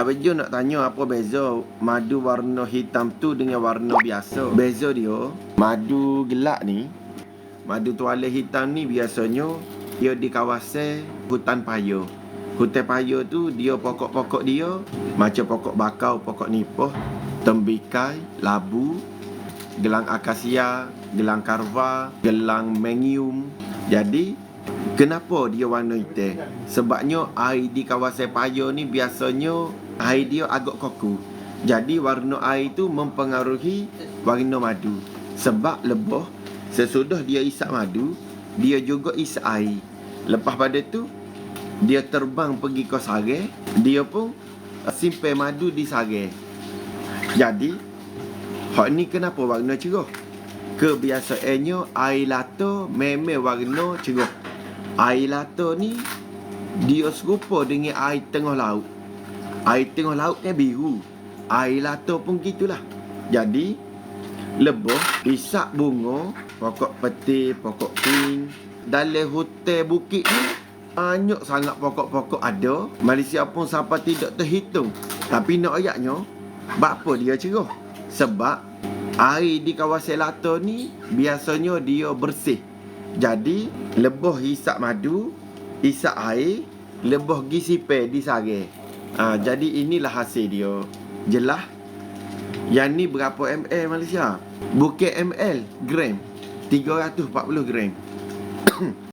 Abang Jo nak tanya apa beza madu warna hitam tu dengan warna biasa. Beza dia, madu gelap ni, madu tuala hitam ni biasanya dia di kawasan hutan paya. Hutan paya tu dia pokok-pokok dia macam pokok bakau, pokok nipah, tembikai, labu, gelang akasia, gelang karva, gelang mengium. Jadi Kenapa dia warna hitam? Sebabnya air di kawasan paya ni biasanya air dia agak kaku. Jadi warna air tu mempengaruhi warna madu. Sebab lebah sesudah dia isap madu, dia juga isap air. Lepas pada tu dia terbang pergi ke sarang, dia pun simpan madu di sarang. Jadi hak ni kenapa warna cerah? Kebiasaannya air lata memang warna cerah. Air lata ni dia serupa dengan air tengah laut. Air tengah laut kan biru. Air lata pun gitulah. Jadi lebah isak bunga, pokok peti, pokok pink dalam hutan bukit ni banyak sangat pokok-pokok ada. Malaysia pun sampai tidak terhitung. Tapi nak ayatnya, apa dia cerah? Sebab air di kawasan lata ni biasanya dia bersih. Jadi lebah hisap madu, hisap air, lebah gi sipai di sarang. Ha, jadi inilah hasil dia. Jelas? Yang ni berapa ml Malaysia? Bukan ml, gram. 340 gram.